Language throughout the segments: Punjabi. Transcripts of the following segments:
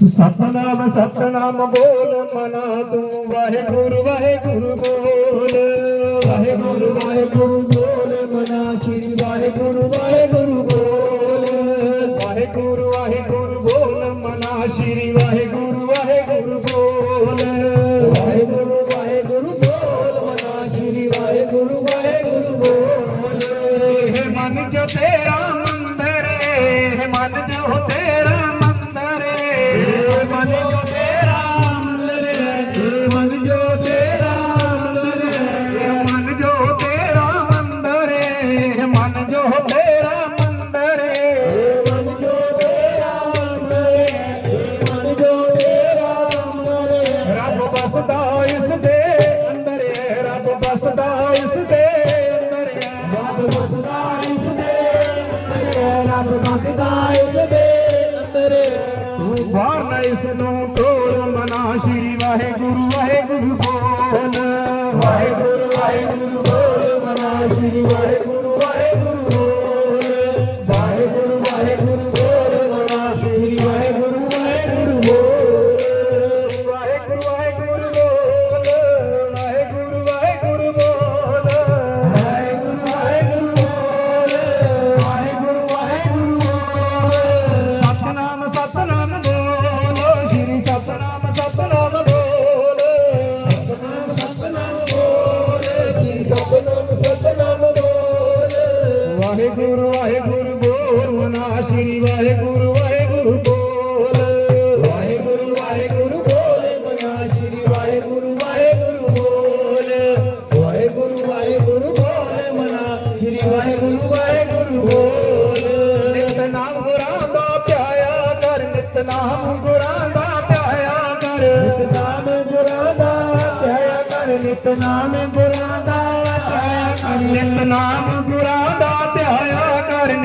ਸਤਨਾਮ ਸਤਨਾਮ ਬੋਲ ਮਨਾ ਤੂੰ। ਵਾਹਿਗੁਰੂ ਵਾਹਿਗੁਰੂ ਬੋਲ। ਵਾਹਿਗੁਰੂ ਵਾਹਿਗੁਰੂ ਬੋਲ ਮਨਾ ਸ੍ਰੀ ਵਾਹਿਗੁਰੂ ਵਾਹਿਗੁਰੂ ਬੋਲ। ਵਾਹਿਗੁਰੂ ਵਾਹਿਗੁਰੂ ਬੋਲ ਮਨਾ ਸ੍ਰੀ ਵਾਹਿਗੁਰੂ ਵਾਹਿਗੁਰੂ ਬੋਲ। ਵਾਹਿਗੁਰੂ ਵਾਹਿਗੁਰੂ ਬੋਲ ਮਨਾ ਸ੍ਰੀ ਵਾਹਿਗੁਰੂ ਵਾਹਿਗੁਰੂ ਬੋਲ। ਇਹ ਮਨ ਜੋ ਤੇਰਾ ਮੰਦਰ ਹੈ ਮਨ ਜੋ ਤੇਰਾ ദേശത്തെ ਵਾਹਿਗੁਰੂ ਬੋਲ ਮਨਾ ਸ਼੍ਰੀ ਵਾਹਿਗੁਰੂ ਵਾਹਿਗੁਰੂ ਬੋਲ। ਵਾਹਿਗੁਰੂ ਵਾਹਿਗੁਰੂ ਬੋਲ ਮਨਾ ਸ਼੍ਰੀ ਵਾਹਿਗੁਰੂ ਵਾਹਿਗੁਰੂ ਬੋਲ। ਵਾਹਿਗੁਰੂ ਵਾਹਿਗੁਰੂ ਬੋਲ ਮਨਾ ਸ਼੍ਰੀ ਵਾਹਿਗੁਰੂ ਵਾਹਿਗੁਰੂ ਬੋਲ। ਨਿਤ ਨਾਮ ਗੁਰਾਂ ਦਾ ਧਿਆਇਆ ਕਰ, ਨਿਤ ਨਾਮ ਗੁਰਾਂ ਦਾ ਧਿਆਇਆ ਕਰ। ਨਿਤ ਨਾਮ ਗੁਰਾਂ ਦਾ ਧਿਆਇਆ ਕਰ, ਨਿਤ ਨਾਮ ਗੁਰਾਂ ਦਾ ਧਿਆਇਆ ਕਰ। ਨਿਤ ਨਾਮ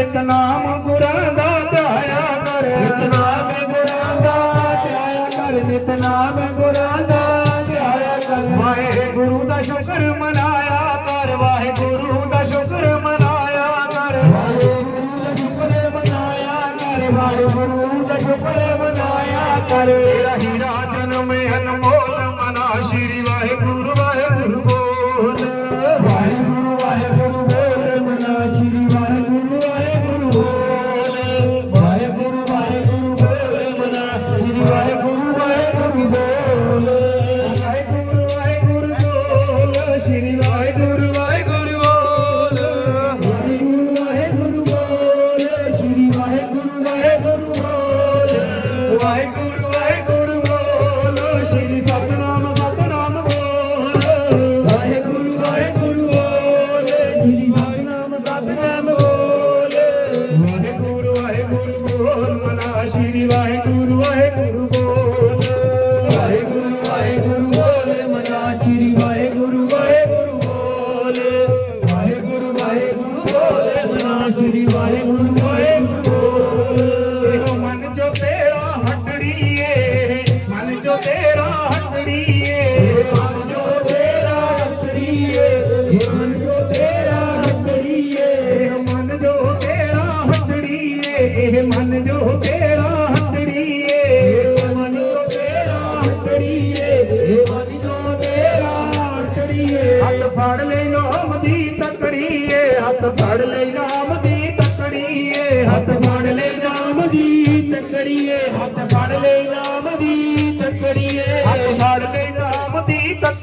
ਨਿਤਨਾਮ ਗੁਰਾਂ ਦਾ ਸ਼੍ਰੀ ਵਾਹਿਗੁਰੂ ਵਾਹਿਗੁਰੂ ਬੋਲ ਇਹੋ ਮਨ ਜੋ ਤੇਰਾ ਹਟੜੀਏ ਮਨ ਜੋ ਤੇਰਾ ਹਟੜੀਏ। ਮਨ ਜੋ ਤੇਰਾ ਹਟੜੀਏ ਮਨ ਜੋ ਤੇਰਾ ਹਟੜੀਏ। ਮਨ ਜੋ ਤੇਰਾ ਹਟੜੀਏ ਇਹ ਮਨ ਜੋ ਤੇਰਾ ਹਟੜੀਏ। ਮਨ ਜੋ ਤੇਰਾ ਹਟੜੀਏ ਇਹ ਮਨ ਜੋ ਤੇਰਾ ਹਟੜੀਏ। ਹੱਥ ਫੜ ਲੈ ਨਾਮ ਦੀ ਤਕੜੀਏ ਹੱਥ ਫੜ ਲੈ ਨਾਮ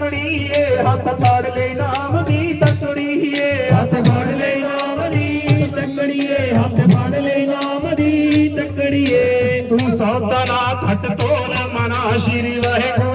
ਤਕੜੀਏ ਹੱਥ ਫੜ ਲੈ ਨਾਮ ਦੀ ਤਕੜੀਏ ਹੱਥ ਫੜ ਲੈ ਨਾਮ ਦੀ ਤਕੜੀਏ ਹੱਥ ਫੜ ਲੈ ਨਾਮ ਦੀ ਤਕੜੀਏ ਤੂੰ ਸੌਦਾ ਨਾ ਘਟ ਤੋਲ ਮਨਾ ਸ਼੍ਰੀ ਵਾਹਿਗੁਰੂ ਵਾਹਿਗੁਰੂ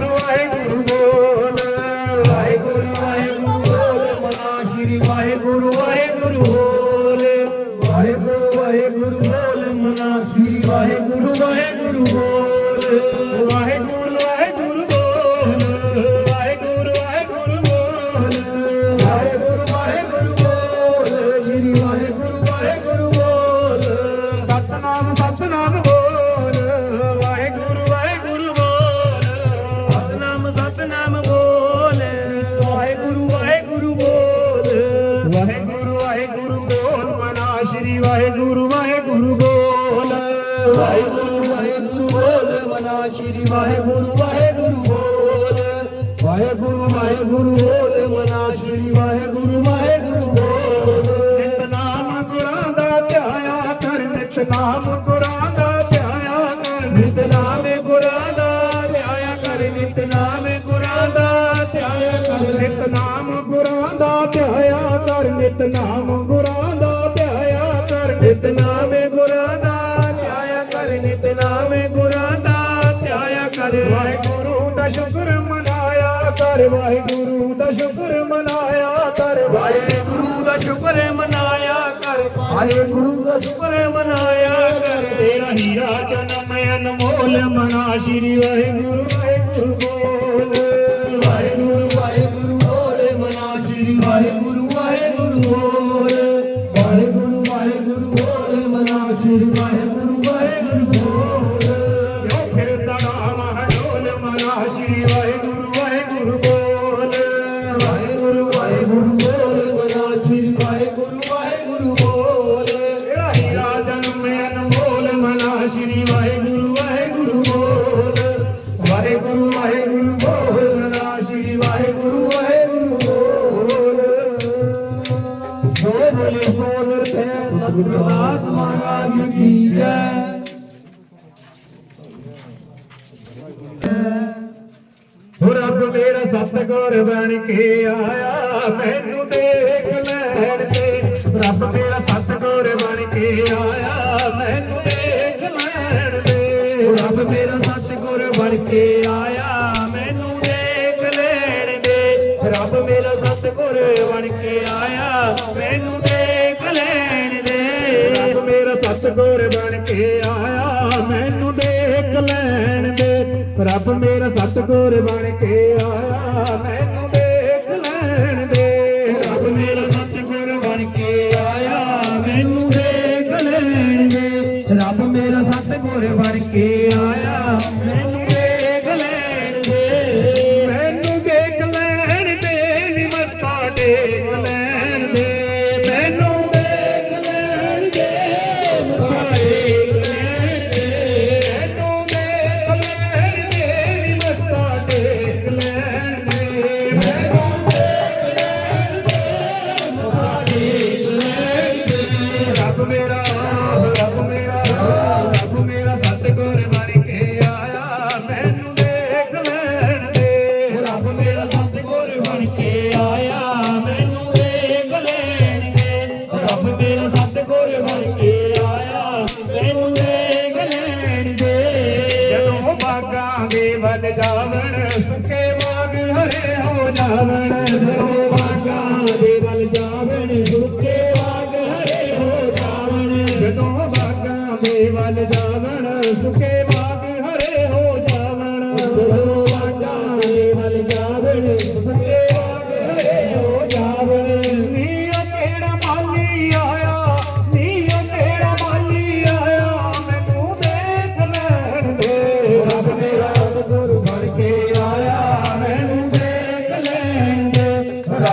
ਕਰ ਵਾਹਿਗੁਰੂ ਦਾ ਸ਼ੁਕਰ ਮਨਾਇਆ ਕਰ ਵਾਹਿਗੁਰੂ ਦਾ ਸ਼ੁਕਰ ਮਨਾਇਆ ਕਰ ਵਾਹਿਗੁਰੂ ਦਾ ਸ਼ੁਕਰ ਮਨਾਇਆ ਕਰ ਤੇਰਾ ਹੀਰਾ ਜਨਮ ਅਨਮੋਲ ਮਨਾ, ਸ਼੍ਰੀ ਵਾਹਿਗੁਰੂ ਵਾਹਿਗੁਰੂ ਗੁਰਦਾਸ ਮਹਾਰਾਜ ਕੀ ਜੈ। ਹੋ ਰੱਬ ਮੇਰਾ ਸਤਗੁਰ ਬਣ ਕੇ ਆਇਆ, ਮੈਨੂੰ ਦੇਖ ਲੈਣ ਤੇ। ਰੱਬ ਮੇਰਾ ਸਤਗੁਰ ਬਣ ਕੇ ਆਇਆ, ਮੈਨੂੰ ਦੇਖ ਲੈਣ ਦੇ ਰੱਬ ਮੇਰਾ ਸਤਗੁਰ ਬਣ ਕੇ ਆਇਆ, ਮੈਨੂੰ ਦੇਖ ਲੈਣ ਦੇ ਰੱਬ ਮੇਰਾ ਸਤਗੁਰ ਬਣ ਕੇ ਗੁਰ ਬਣ ਕੇ ਆਇਆ, ਮੈਨੂੰ ਦੇਖ ਲੈਣ ਦੇ। ਰੱਬ ਮੇਰਾ ਸਤਗੁਰ ਬਣ ਕੇ ਆਇਆ, ਮੈਂ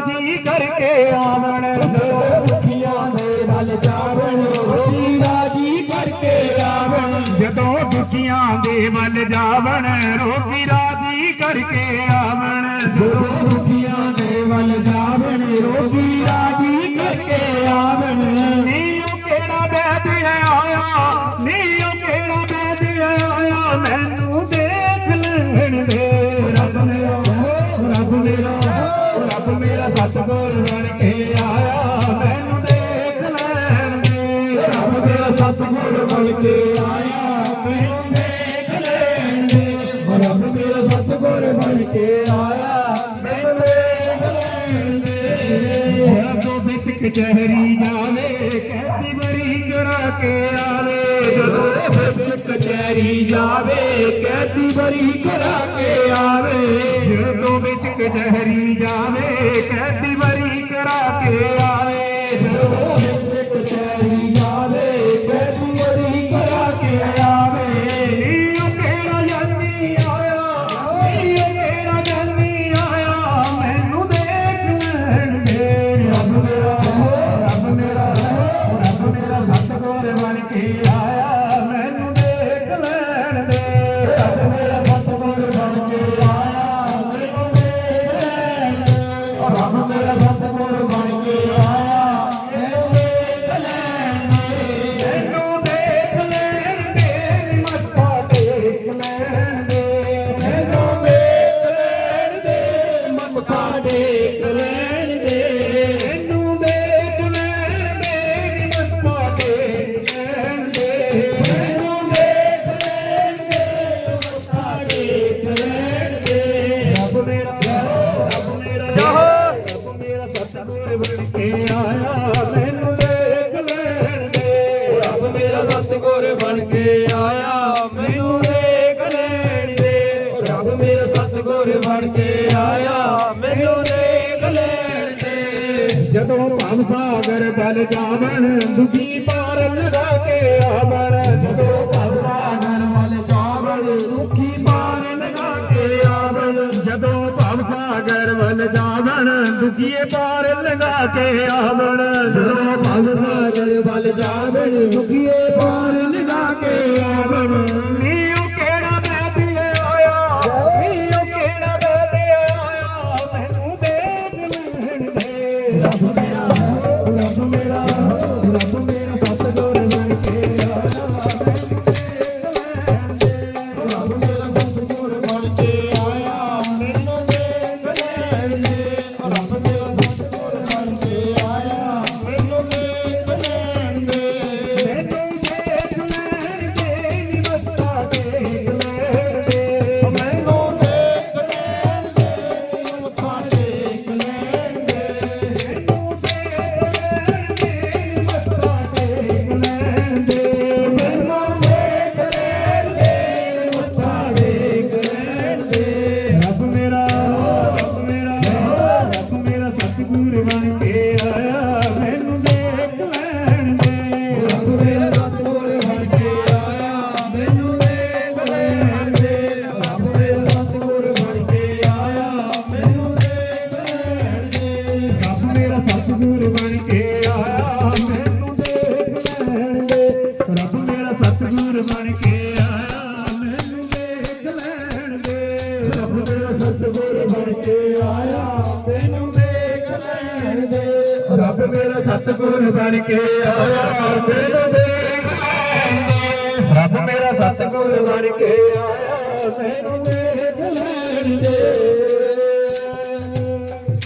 ਜੀ ਕਰਕੇ ਆਵਣ। ਦੁਖੀਆਂ ਦੇ ਨਾਲ ਜਾਵਣ ਜੀਰਾ ਜੀ ਕਰਕੇ ਆਵਣ। ਜਦੋਂ ਦੁਖੀਆਂ ਦੇ ਵੱਲ ਜਾਵਣ ਰੋਪੀ ਕਚਹਿਰੀ ਜਾਵੇ, ਕੈਸੀ ਬਰੀ ਕਰਾ ਕੇ ਆਵੇ। ਜਦੋਂ ਵਿੱਚ ਕਚਹਿਰੀ ਜਾਵੇ, ਕੈਸੀ ਬਰੀ ਕਰਾ ਕੇ ਆਵੇ। ਜਦੋਂ ਵਿੱਚ ਕਚਹਿਰੀ ਜਾਵੇ, ਕੈਸੀ ਬਰੀ ਕਰਾ ਕੇ ਆਵੇ ਰੱਬ ਮੇਰਾ ਰੱਬ ਮੇਰਾ ਸਤਗੁਰ ਬਣ ਕੇ ਆਇਆ। ਮੈਨੂੰ ਦੇਖ ਲੈਣ ਦੇ। ਰੱਬ ਮੇਰਾ ਸਤਗੁਰ ਬਣ ਕੇ ਆਇਆ। ਮੈਨੂੰ ਦੇਖ ਲੈਣ ਦੇ। ਰੱਬ ਮੇਰਾ ਸਤਗੁਰ ਬਣ ਕੇ ਆਇਆ। ਮੈਨੂੰ ਦੇਖ ਲੈਣ ਦੇ। ਮੈਨੂੰ ਦੇਖ ਲੈਣ ਦੇ। ਮੱਥਾ ਟੇਕ ਲੈਣ ਦੇ। ਮੈਨੂੰ ਦੇਖ ਲੈਣ ਦੇ। ਮੱਥਾ ਟੇਕ ਸਾਗਰ ਬਲ ਜਾਵਣ ਦੁਖੀ ਪਾਰ ਲਗਾ ਕੇ ਆਵਣ ਜਦੋਂ ਭਵ ਸਾਗਰ ਬਲ ਜਾਵਣ ਦੁਖੀ ਪਾਰ ਲਗਾ ਕੇ ਆਵਣ ਜਦੋਂ ਭਵ ਸਾਗਰ ਵੱਲ ਜਾਵਣ ਦੁਖੀਏ ਪਾਰ ਲਗਾ ਕੇ ਆਵਣ ਜਦੋਂ ਭਵ ਮੇਰਾ ਸਤਿਗੁਰ ਬਣ ਕੇ ਆਇਆ ਮੈਨੂੰ ਦੇ ਰੱਬ ਮੇਰਾ ਸਤਿਗੁਰ ਬਣ ਕੇ ਆਇਆ ਮੈਨੂੰ ਦੇਖ ਲੈਣ ਦੇ।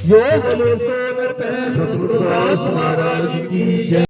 ਜੋ ਬੋਲੇ ਸੋ ਪੈ ਸਤਿਗੁਰੂ ਮਹਾਰਾਜ ਕੀ ਜੈ।